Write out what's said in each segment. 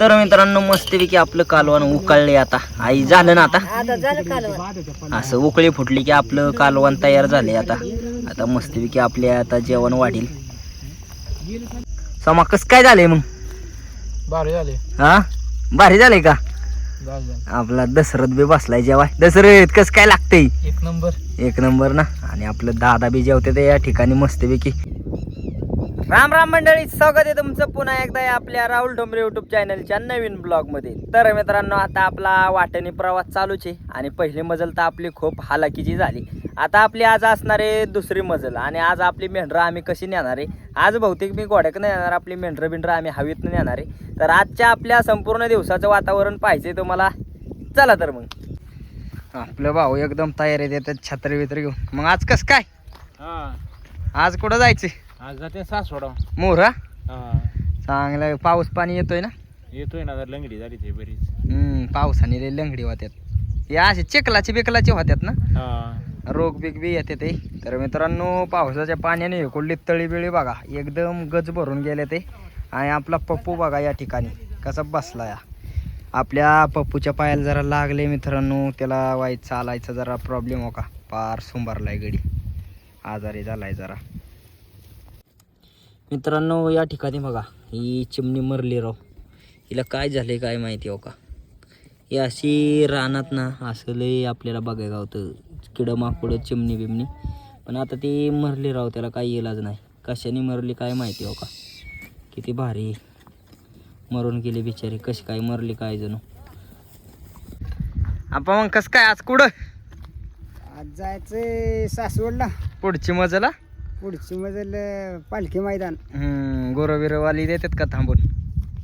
तर मित्रांनो मस्तपैकी आपलं कालवण उकळले आता. आई झालं ना आता? आता झालं कालवण. असं उकळी फुटली की आपलं कालवण तयार झाले आता. आता मस्तपैकी आपले आता जेवण वाढील. समा कस काय झालंय मग? भारी झाले. हा? भारी झालंय का? झाले आपला दशरथ बी बसलाय जेवाय दशरथ कस काय लागतंय? एक नंबर. एक नंबर ना? आणि आपलं दादा बी जेवते ते या ठिकाणी मस्तपैकी. राम राम मंडळी स्वागत आहे तुमचं पुन्हा एकदा आपल्या राहुल डोंबरे युट्यूब चॅनलच्या नवीन ब्लॉगमध्ये तर मित्रांनो आता आपला वाटणी प्रवास चालूच आहे आणि पहिली मजल तर आपली खूप हालाकीची झाली. आता आपली आज असणारे दुसरी मजल आणि आज आपली मेंढरं आम्ही कशी नेणार आहे? आज बहुतेक मी घोड्याकडे नेणार आपली मेंढरं बिंढरं आम्ही हवेतनं नेणार आहे. तर आजच्या आपल्या संपूर्ण दिवसाचं वातावरण पाहिजे तुम्हाला. चला तर मग. आपलं भाऊ एकदम तयारी देतात छत्री बित्री घेऊन. मग आज कस काय? हा. आज कुठं जायचं? आज जाते सासवडा. मोर हा? चांगलं पाऊस पाणी येतोय ना? येतोय ना आता लंगडी झाली ते बरीच. हम्म पावसाने लय लंगडी होत्यात. या असे चिखलाची बिकलाची होत्यात ना? हा. रोग बिग बी येते ते. तर मित्रांनो पावसाच्या पाण्याने कोल्डी तळी बिळी बघा. एकदम गज भरून गेले ते. आणि आपला पप्पू बघा या ठिकाणी कसा बसला या. आपल्या पप्पूच्या पायाला जरा लागले मित्रांनो. त्याला वाईट चालायचा जरा प्रॉब्लेम हो का पार सुंभारलाय गडी. आजारी झालाय जरा. मित्रांनो या ठिकाणी बघा ही चिमणी मरली राव हिला काय झाले काय माहिती हो का? ही अशी रानात ना असं लय आपल्याला बघायला होतं किडं माकुडं चिमणी बिमणी. पण आता ती मरली राव त्याला काही इलाज नाही. कशाने मरली काय माहिती हो का? किती भारी. मरून गेली बिचारी. कशी काय मरली काय जणू. आपण मग कसं काय आज कुठं? आज जायचंय सासवडला. पुढची मजला? पुढची मजल पालखी मैदान. गोरविरवाली देतात का थांबून?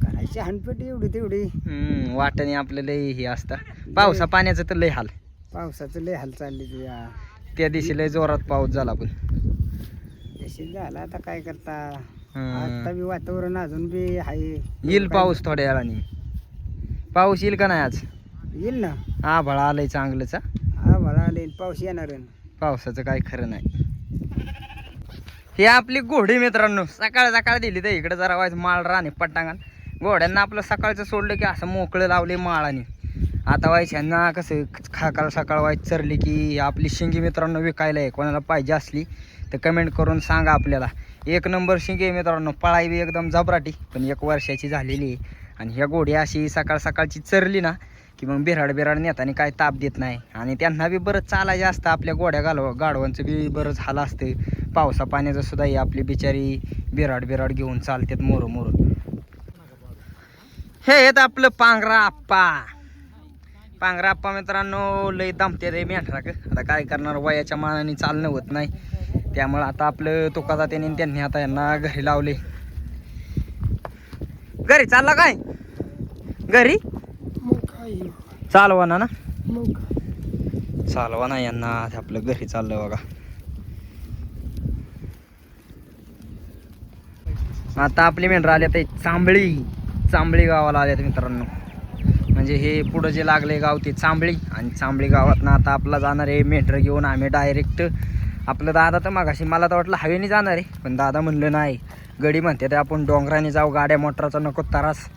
करायची हनपट एवढी तेवढी. हम्म, वाटाने आपलं लय हे असतं. पावसा पाण्याचं तर लय हाल. पावसाचं लय हाल चालली ती त्या दिवशी लय जोरात पाऊस झाला पण. तशी झालं आता काय करता? हम्म. आता बी वातावरण अजून बी आहे येईल पाऊस थोड्या वेळाने. पाऊस येईल का नाही आज? येईल ना. हा भळा आलंय चांगलंच हा. हा मला आले पाऊस येणार आहे. पावसाचं काय खरं नाही. हे आपली घोडी मित्रांनो सकाळ सकाळ दिली तर इकडे जरा व्हायचं माळ राणे पटांगण. घोड्यांना आपलं सकाळचं सोडलं की असं मोकळं लावले माळाने. आता व्हायच्यांना कसं खाकाल सकाळ व्हायचं चरली की आपली शिंगी मित्रांनो विकायला आहे. कोणाला पाहिजे असली तर कमेंट करून सांगा आपल्याला. एक नंबर शिंगी आहे मित्रांनो पळाई बी एकदम जबराटी पण एक वर्षाची झालेली आहे. आणि ह्या घोडी अशी सकाळ सकाळची चरली ना की मग बिराड बिराड नेताना काय ताप देत नाही. आणि त्यांना बी बरंच चालायचं असतं आपल्या गोड्या घालव गाडवांचं बी बरंच हाल असतं. पावसा पाण्याचं सुद्धा ही आपली बिचारी बिराड बिराड घेऊन चालतात मोर मोर. हे आहेत आपलं पांघरा आप्पा. पांघरा आप्पा मित्रांनो लय दमते रे मेंढराक आता काय करणार वयाच्या मानाने चालणं होत नाही. त्यामुळं आता आपलं तुका त्यांनी त्यांनी आता यांना घरी लावले. घरी चालला काय? घरी? चालवा ना? ना चालवा ना यांना आपलं घरी चाललं बघा. आता आपली मेंढरं आले ते चांबळी. चांबळी गावाला आल्यात मित्रांनो. म्हणजे हे पुढं जे लागले गाव ते चांबळी. आणि चांबळी गावातनं आता आपला जाणार आहे मेंढरं घेऊन. आम्ही डायरेक्ट आपलं दादा तर मागाशी मला तर वाटलं हवेने जाणार आहे. पण दादा म्हणलं नाही. गडी म्हणते तर आपण डोंगराने जाऊ. गाड्या मोटराचा नको त्रास.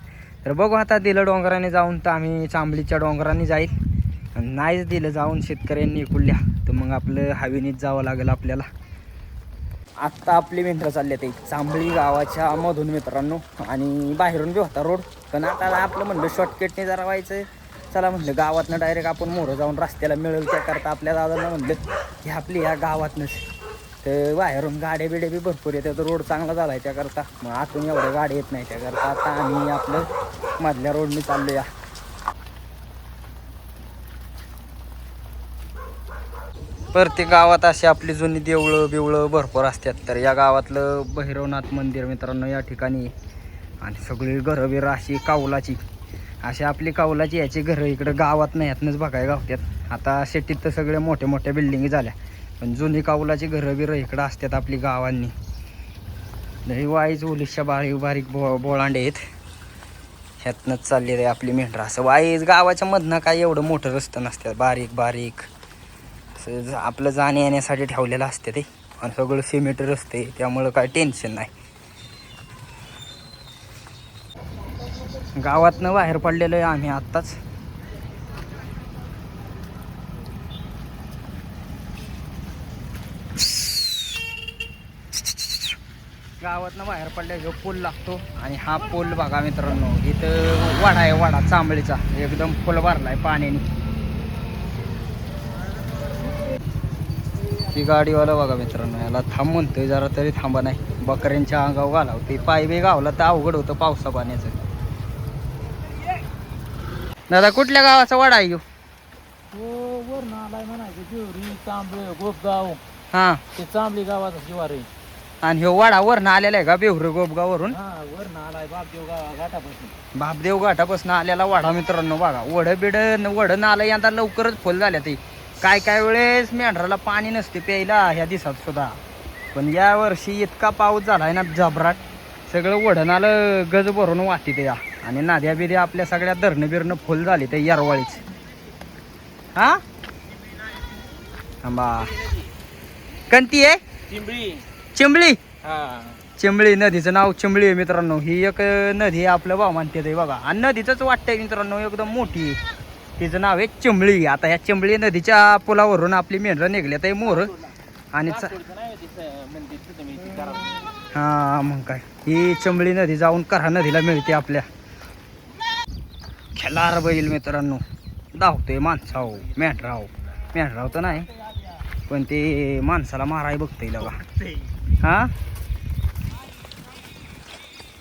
तर बघू आता दिलं डोंगराने जाऊन तर आम्ही चांबलीच्या डोंगराने जाईल. आणि नाहीच दिलं जाऊन शेतकऱ्यांनी इकडल्या तर मग आपलं हवेनीच जावं लागेल आपल्याला. आत्ता आपली मित्र चालले ते चांबळी गावाच्या मधून मित्रांनो. आणि बाहेरून बी होता रोड. पण आता आपलं म्हणलं शॉर्टकटने जरा व्हायचं चला म्हणलं गावातनं डायरेक्ट आपण मोरं जाऊन रस्त्याला मिळेल त्याकरता आपल्या दादांना म्हणलं की आपली या गावातनंच. तर बाहेरून गाड्या बिड्या बी भरपूर येतात. तर रोड चांगला झाला आहे त्याकरता. मग आतून एवढ्या गाड्या येत नाही त्याकरता. आता आम्ही आपलं मधल्या रोडने चाललो या प्रत्येक गावात अशी आपली जुनी देवळं बिवळं भरपूर असतात. तर या गावातलं भैरवनाथ मंदिर मित्रांनो या ठिकाणी. आणि सगळी घरं बिरं अशी कावलाची. अशी आपली कावलाची याची घरं इकडं गावात नाही यातनंच बघायला गावतात आता शेतीत तर सगळ्या मोठ्या मोठ्या बिल्डिंगी झाल्या. पण जुनी कावलाची घरं बिरं इकडं असतात आपली गावांनी. लई वाईच ओलिशा बारीक बारीक बो बोळांडे आहेत. ह्यातनंच चाललेलं आहे आपली मेंढरा. असं वाईज गावाच्या मधनं काय एवढं मोठं रस्तं नसतात. बारीक बारीक. असं आपलं जाण्या येण्यासाठी ठेवलेलं असते ते. आणि सगळं सिमेंट रस्ते. त्यामुळं काय टेन्शन नाही. गावातनं बाहेर पडलेलं आहे आम्ही आत्ताच. गावातनं बाहेर पडल्या जो पूल लागतो. आणि हा पूल बघा मित्रांनो इथं वाडा आहे वाडा चांबळीचा. एकदम फुल भरलाय पाण्याने. ही गाडीवाला बघा मित्रांनो याला थांब म्हणतोय जरा तरी थांबा नाही. बकऱ्यांच्या अंगावर घालावते पाय बी गावला तर अवघड होतं पावसा पाण्याचं. दादा कुठल्या गावाचा वाडा आहे? हो चांबळे हा. ते चांबली गावाचा शिवार आहे आणि ह्यो वाडा वरनं आलेला आहे का बेहुर गोपगाववरून? हा वर नालाय बापदेव घाटापासून. बापदेव घाटापासून आलेला वाडा मित्रांनो बघा. वड बिड वड नाला यंदा लवकरच फुल झाल्या ते काय काय वेळेस मेंढराला पाणी नसते प्यायला ह्या दिवसात सुद्धा. पण या वर्षी इतका पाऊस झालाय ना जबराट. सगळं वडण आलं गज भरून वाटी ते या. आणि नाद्या बिद्या आपल्या सगळ्या धरणं बिरणं फुल झाली ते यारवाळीच. हा? थांबा. कंती आहे? चिंबळी. चिंबळी? हा. चिंबळी नदीचं नाव चिंबळी आहे मित्रांनो. ही एक नदी आहे आपलं भाव मानते ते बघा. आणि नदीचंच वाटतंय मित्रांनो एकदम मोठी. आहे. तिचं नाव आहे चिंबळी. आता ह्या चिंबळी नदीच्या पुलावरून आपली मेंढरं निघल्यात आहे मोर. आणि करा. हा मग काय. ही चिंबळी नदी जाऊन कऱ्हा नदीला मिळते आपल्या. खेळार बैल मित्रांनो. धावतोय माणसाव मेंढराव मेंढराव तर नाही पण ते माणसाला माराय बघतोय लगा. हा?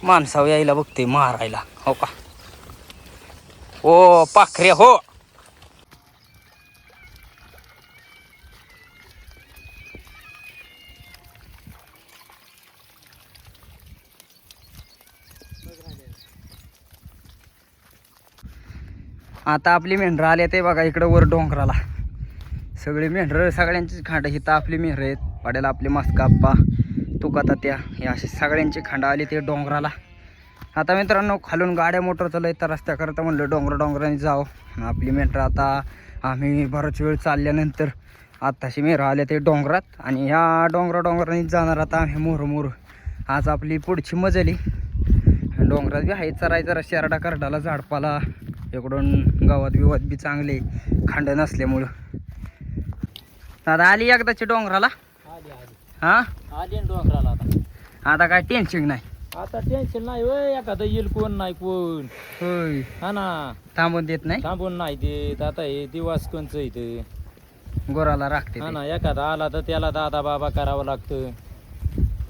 माणसाव यायला बघते मारायला. हो का? ओ पाखरे हो! आता आपली मेंढरं आले ते बघा इकडं वर डोंगराला. सगळी मेंढरं सगळ्यांची खांड हिथं आपली मेंढरं आहेत. पाड्याला आपले मस्काप्पा तुका त्या हे असे सगळ्यांची खांड आली ते डोंगराला. आता मित्रांनो खालून गाड्या मोटर चालू तर रस्त्याकरता म्हणलं डोंगर डोंगराने जाव. आपली मेट्रो आता आम्ही बराच वेळ चालल्यानंतर आत्ताशी मेरं आले ते डोंगरात. आणि ह्या डोंगरा डोंगराने जाणार आता आम्ही मोर मोर. आज आपली पुढची मजली. डोंगरात बी आहे चराय जरा शेरडा करडाला झाडपाला. इकडून गावात बिवात बी चांगले खांड नसल्यामुळं. दादा आली एकदाची डोंगराला? हा? आली डोंगराला आता. आता काय टेन्शन नाही. आता टेन्शन नाही वय एखादं येईल कोण नाही कोण. होय. हा ना. थांबून देत नाही? थांबून नाही देत आता हे दिवस कोणच इथं गोराला राखते हा ते. ना एखादा आला तर त्याला दादा बाबा करावं लागतं.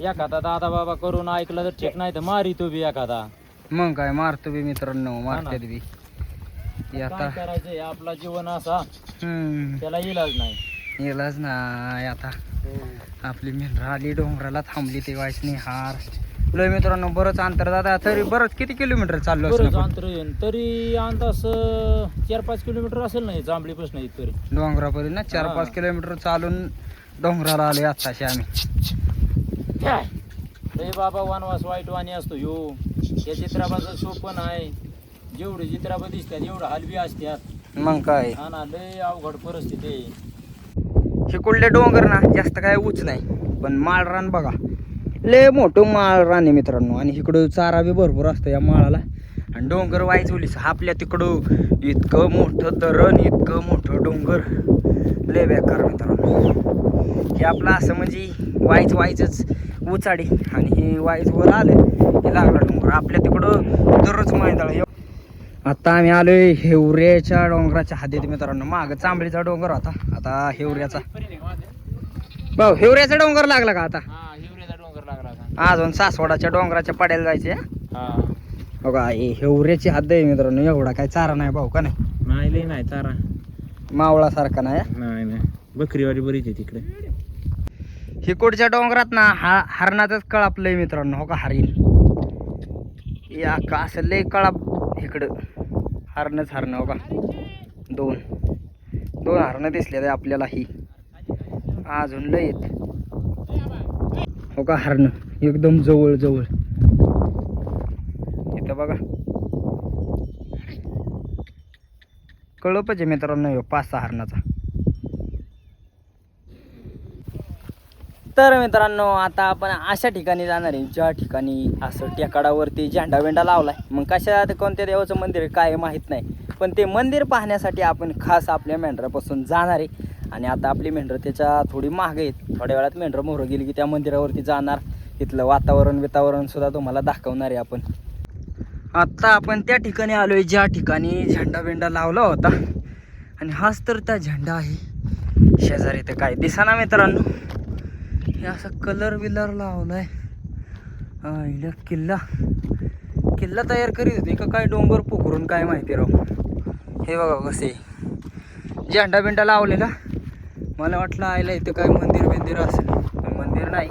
एखादा दादा बाबा करून ऐकलं तर ठीक नाही तर मारी तो बी एखादा. मग काय मारतो बी मित्रांनो मारतात बी. आता काय करायचं हे आपला जीवन असा. हम्म. त्याला इलाज नाही. येलाच नाही आता. आपली मेंढरा आली डोंगराला थांबली ते वायसनी हार. लय मित्रांनो बरंच अंतर दादा तरी बरंच किती किलोमीटर चाललो बरंच असणार अंतर येईन तरी अंदाज चार पाच किलोमीटर असेल नाही जांभळी पासून इथपर्यंत. डोंगरापर्यंत ना चार हा. पाच किलोमीटर चालून डोंगराला आलोय आत्ताशी आम्ही. रे बाबा वनवास वाईट वाणी असतो. ह्यो या चित्राबाचं सोपं आहे. जेवढे चित्राबा दिसतात एवढं हलवी असतात मग काय? हा ना लय अवघड परिस्थिती आहे. हिकुडले डोंगर ना जास्त काय उच नाही. पण माळरान बघा. लय मोठं माळरान आहे मित्रांनो. आणि इकडं चारा बी भरपूर असतं या माळाला. आणि डोंगर वाईच उलीस. आपल्या तिकडं इतकं मोठं धरण इतकं मोठं डोंगर. लय बेकार मित्रांनो. हे आपलं असं म्हणजे वाईच वाईचच उचाडी. आणि हे वाईच वर आलं हे लागला डोंगर. आपल्या तिकडं दररोज मैदाळ आता आम्ही आलोय हेवऱ्याच्या डोंगराच्या हद्दीत मित्रांनो. माग चांबळीचा डोंगर होता. आता हेवऱ्याचा. भाऊ हेवऱ्याचा डोंगर लागला का आता? अजून सासवडाच्या डोंगराच्या पड्याला जायचे हा? बघा हे हेवऱ्याची हद्द आहे मित्रांनो. एवढा काय चारा नाही भाऊ का नाही? नाही लय नाही तारा मावळा सारखा नाही नाही नाही. बकरीवाडी बरीच आहे तिकडे. हिकोडच्या डोंगरात ना हा हरणाचंच कळापलंय मित्रांनो हो का हरिण? या का असं लय कळाप इकडं. हरणच हरणं हो का? दोन. दोन हरणं दिसले आपल्याला ही. अजून लय आहेत. हो का हरणं? एकदम जवळ जवळ. इथं बघा. कळपच आहे मित्रांनो पाच सहा हरणाचा तर मित्रांनो आता आपण अशा ठिकाणी जाणार आहे ज्या ठिकाणी असं टेकाडावरती झेंडा वेंडा लावलाय. मग कशा कोणत्या देवाचं मंदिर काय माहीत नाही. पण ते मंदिर पाहण्यासाठी आपण खास आपल्या मेंढरापासून जाणार आहे. आणि आता आपली मेंढरं त्याच्या थोडी महाग आहेत. थोड्या वेळात मेंढरं मोहरं गेली की त्या मंदिरावरती जाणार. तिथलं वातावरण वितावरण सुद्धा तुम्हाला दाखवणार आहे आपण. आत्ता आपण त्या ठिकाणी आलोय ज्या ठिकाणी झेंडा वेंडा लावला होता. आणि हाच तर त्या झेंडा आहे. शेजारी तर काय दिसाना मित्रांनो. हे असा कलर बिलर लावलाय. आईला किल्ला. किल्ला तयार करीत होते का काय डोंगर पोखरून काय माहिती राव. हे बघा कसे झेंडा बिंडा लावलेला. मला वाटलं आयला इथं काय मंदिर बिंदिर असेल. मंदिर नाही.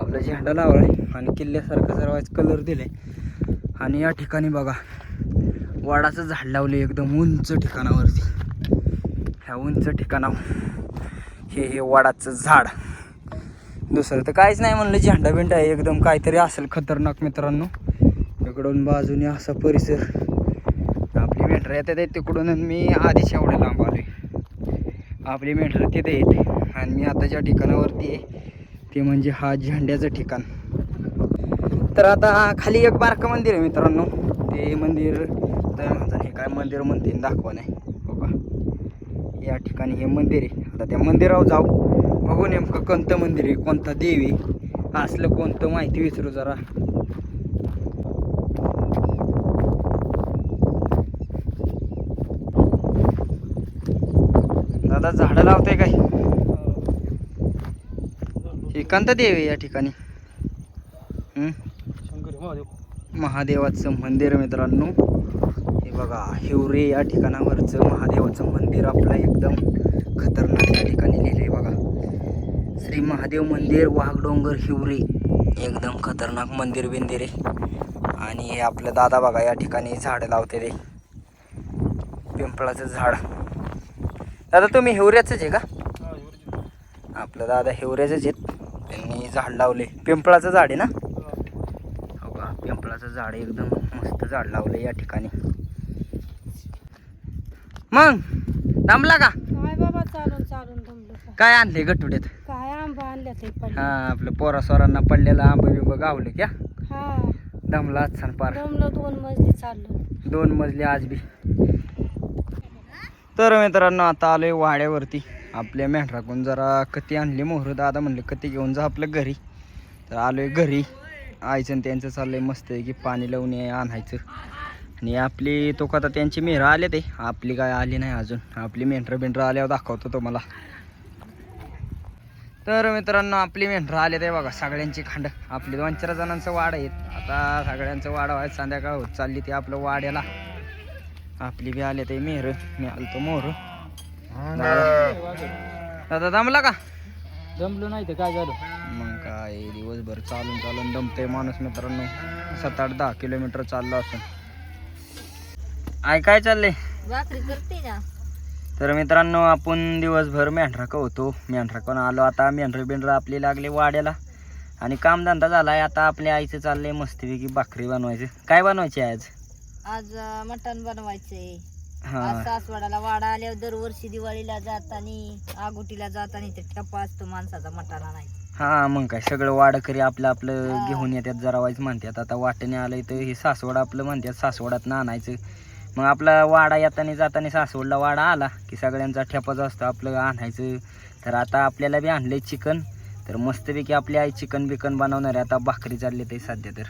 आपला झेंडा लावलाय आणि किल्ल्यासारखं जरा कलर दिले आणि या ठिकाणी बघा वडाचं झाड लावले एकदम उंच ठिकाणावरती. ह्या उंच ठिकाणावर हे हे वडाचं झाड. दुसरं तर काहीच नाही म्हणलं झेंडा बिंडा आहे एकदम काहीतरी असेल खतरनाक मित्रांनो. इकडून बाजूने असा परिसर. आपली मेंढरं येतात तिकडून आणि मी आधीच एवढ्या लांब आलो आपली मेंढरं तिथे येते. आणि मी आता ज्या ठिकाणावरती आहे ते म्हणजे हा झेंड्याचं ठिकाण. तर आता खाली एक बारकं मंदिर आहे मित्रांनो. ते मंदिर तुम्ही हे काय मंदिर म्हणते दाखवा नाही. हो का या ठिकाणी हे मंदिर आहे. आता त्या मंदिरावर जाऊ. बघू नेमकं कोणतं मंदिर आहे कोणता देवी असलं कोणतं माहिती विचारू जरा. दादा झाडं लावताय काय? हे कोणतं देव आहे या ठिकाणी. महादेवाचं मंदिर मित्रांनो. हे बघा हिवरे या ठिकाणावरचं महादेवाचं मंदिर आपलं एकदम खतरनाक या ठिकाणी लिहिले श्री महादेव मंदिर वाघडोंगर हिवरे. एकदम खतरनाक मंदिर बिंदिर आहे. आणि हे आपलं दादा बघा या ठिकाणी झाडं लावते रे पिंपळाचं झाड. दादा तुम्ही हिवऱ्याचंच आहे का? आपलं दादा हिवऱ्याचंच आहेत. त्यांनी झाड लावले. पिंपळाचं झाड आहे ना? हो का? पिंपळाचं झाड एकदम मस्त झाड लावलं या ठिकाणी. मग थांबला का? काय बाबा चालून चालून काय आणले गटुड्यात? काय आंबा आणल्या हा आपलं पोरा सोरांना पडलेला आंबा बिंब गावले क्या? हा. दमला छान पार. दमलो दोन मजली चाललो. दोन मजले आज बी. तर मित्रांनो आता आलोय वाड्यावरती. आपल्या मेंढराकडून जरा कती आणली मोहर. दादा म्हणले कती घेऊन जा आपल्या घरी. तर आलोय घरी. आईचं आणि त्यांचं चाललंय मस्त आहे की पाणी लावून आणायचं. आणि आपली तो आता त्यांची मेहरं आले ते. आपली काय आली नाही अजून. आपली मेंढरं बिंढरं आल्यावर दाखवतो तुम्हाला. तर मित्रांनो आपली मेंढरं आले ते बघा सगळ्यांची खांड. आपली दोन चार जणांचं वाड आहेत. आता सगळ्यांचं वाडा व्हायचं संध्याकाळ होत चालली ते आपलं वाड्याला. आपली बी आले ते मेहर मी आलतो मोहर दादा दमला का? जमलो नाही तर काय झालं? मग काय दिवसभर चालून चालून दमतोय माणूस मित्रांनो. सात आठ दहा किलोमीटर चाललो असून आय काय चाललंय? भाकरी करते ना तर मित्रांनो आपण दिवसभर मेंढरा होतो मेंढरा कोण आलो आता? मेंढरं बिंढरं आपली लागले वाड्याला. आणि कामधंदा झालाय. आता आपल्या आईचं चाललंय मस्तपैकी भाकरी बनवायचं. काय बनवायची आहे आज आज मटण बनवायचंय. हा. आज सासवडाला वाडा आल्यावर दरवर्षी दिवाळीला जाताना आगोटीला जाताना ते ठप्पा असतो माणसाचा मटाला नाही हा मग काय? सगळं वाडकरी आपलं आपलं घेऊन येतात जरा वाईच म्हणतात. आता वाटेने आलंय तर हे सासवड आपलं म्हणतात सासवडात आणायचं. मग आपला वाडा येताना जाताना सासवडला वाडा आला की सगळ्यांचा ठेपाच असतो आपलं आणायचं. तर आता आपल्याला बी आणलंय चिकन. तर मस्तपैकी आपली आई चिकन बिकन बनवणार आहे. आता भाकरी चालली ते सध्या तर.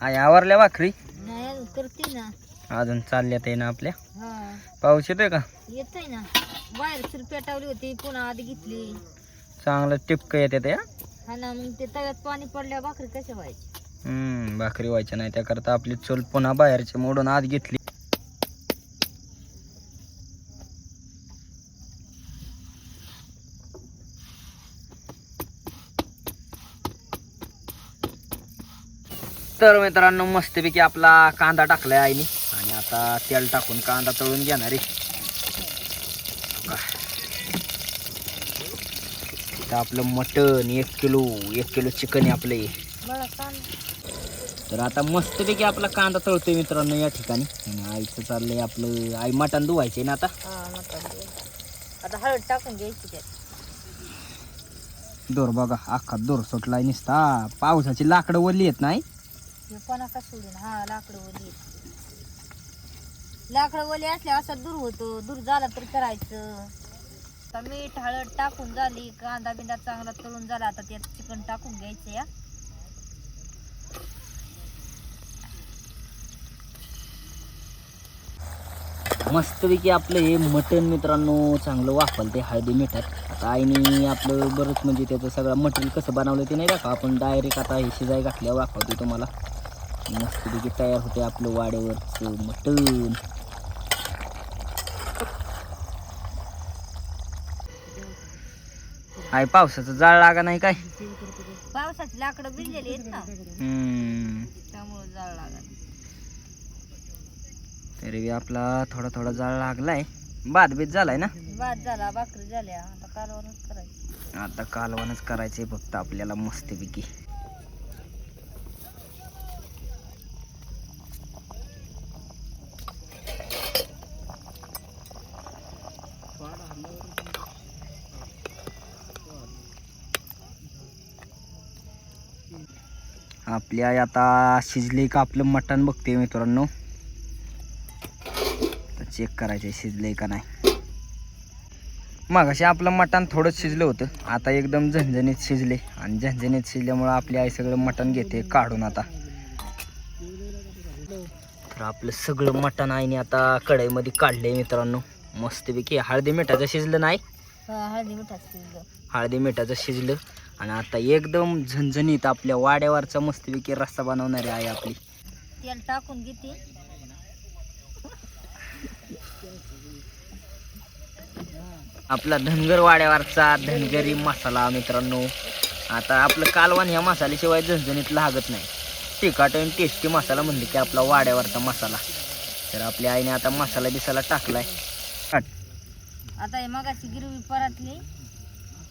आई आवरल्या भाकरी? करते ना. अजून चालल्यात आहे ना आपल्या. पाऊस येतोय का? येतोय ना. बाहेर सुर पेटावली होती पुन्हा आत घेतली. चांगलं टिपकं येते या. हा ना मग ते तव्यात पाणी पडल्या भाकरी कशा व्हायची हम्म भाकरी व्हायच्या नाही त्याकरता आपली चूल पुन्हा बाहेरची मोडून आत घेतली. तर मित्रांनो मस्तपैकी आपला कांदा टाकलाय आईने. आता तेल टाकून कांदा तळून घेणार आहे. आपलं मटन एक किलो एक किलो चिकन आहे आपलं तर आता मस्तपैकी आपला कांदा तळतोय मित्रांनो या ठिकाणी. आईचं चाललंय आपलं आई मटण धुवायचे ना आता. मटण हळद टाकून घ्यायची दोर बघा अख्खा दोर सुटलाय निसता. पावसाची लाकडं वरली येत नाही. हे पण का सोडून? हा लाकडं ओली लाकडं ओली असल्या असा दूर होतो दूर झाला तर करायचं. आता मीठ हळद टाकून झाली कांदा बिंदा चांगला तळून झाला आता त्यात चिकन टाकून घ्यायचं या. मस्तपैकी आपलं हे मटण मित्रांनो चांगलं वापरलं ते हळदी मिठात. आता आईने आपलं बरंच म्हणजे त्याचं सगळं मटेरियल कसं बनवलं ते नाही दाखवा आपण डायरेक्ट आता हे शिजाय घातल्यावर दाखवतो तुम्हाला. मस्तपैकी तयार होते आपलं वाड्यावरचं मटण. आहे पावसाचं जाळ लागा नाही काय? पावसाची लाकडं भिजलेली आहेत ना. हम्म. त्यामुळे जाळ तरी बी आपला थोडा थोडा जाळ लागलाय. बाद बीत झालाय ना? भात झाला भाकरी झाल्या. आता कालवणच करायची. आता कालवणच करायचे फक्त आपल्याला मस्तपैकी. आपली आई आता शिजले का आपलं मटण बघते मित्रांनो. चेक करायचे शिजले का नाही. मगाशी आपलं मटण थोडंच शिजलं होतं. आता एकदम झणझणीत शिजले. आणि झणझणीत शिजल्यामुळं आपली आई सगळं मटण घेते काढून आता. तर आपलं सगळं मटण आईने आता कढईमध्ये काढले मित्रांनो. मस्तपैकी. हळदी मिठाचं शिजलं नाही? हळदी मिठाचं शिजलं. हळदी मिठाचं शिजलं. आणि आता एकदम झणझणीत आपल्या वाड्यावरचा मस्तपैकी रस्सा बनवणारी आहे आपली. तेल टाकून घेते. आपला धनगर वाड्यावरचा धनगरी मसाला मित्रांनो. आता आपलं कालवण ह्या मसाल्याशिवाय झणझणीत लागत नाही. तिखट आणि टेस्टी मसाला म्हणले की आपला वाड्यावरचा मसाला. तर आपल्या आईने आता मसाला बिसाला टाकलाय. टाक. आता हे मगाची गिरवी परतली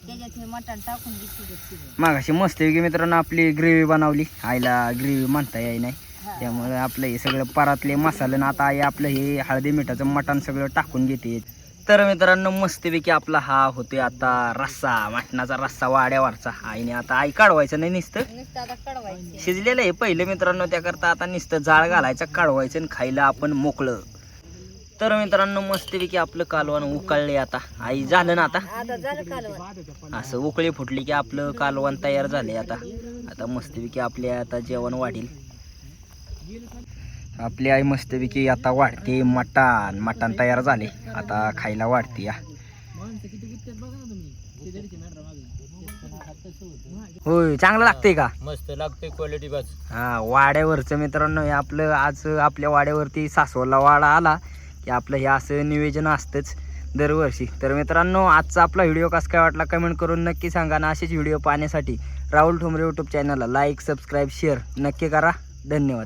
त्याच्यात हे मटण टाकून घेते मागाशी मस्तपैकी मित्रांनो आपली ग्रेव्ही बनवली. आईला ग्रेव्ही म्हणता येई नाही. त्यामुळे आपलं हे सगळं परातले मसाले ना आता आई आपलं हे हळदी मिठाचं मटण सगळं टाकून घेते. तर मित्रांनो मस्तपैकी आपला हा होतोय आता रस्सा मटणाचा रस्सा वाड्यावरचा. आईने आता आई काढवायचं नाही नुसतं. शिजलेलं आहे पहिलं मित्रांनो त्याकरता आता नुसतं जाळ घालायचं काढवायचं आणि खायला आपण मोकळं. तर मित्रांनो मस्तपैकी आपलं कालवण उकळले आता. आई झालं ना आता? आता झालं कालवण. असं उकळी फुटली की आपलं कालवण तयार झाले आता. आता मस्तपैकी आपले आता जेवण वाढील. आपली आई मस्तपैकी आता वाढते मटण मटण तयार झाले. आता खायला वाढते या. होय चांगलं लागतंय का? मस्त लागते क्वालिटी बस. हा वाड्यावरचं मित्रांनो आपलं आज आपल्या वाड्यावरती सासवडला वाडा आला. की आपलं हे असं नियोजन असतंच दरवर्षी. तर मित्रांनो आजचा आपला व्हिडिओ कसा काय वाटला कमेंट करून नक्की सांगा ना असेच व्हिडिओ पाहण्यासाठी राहुल ठोंबरे यूट्यूब चॅनलला लाईक सबस्क्राईब शेअर नक्की करा. धन्यवाद.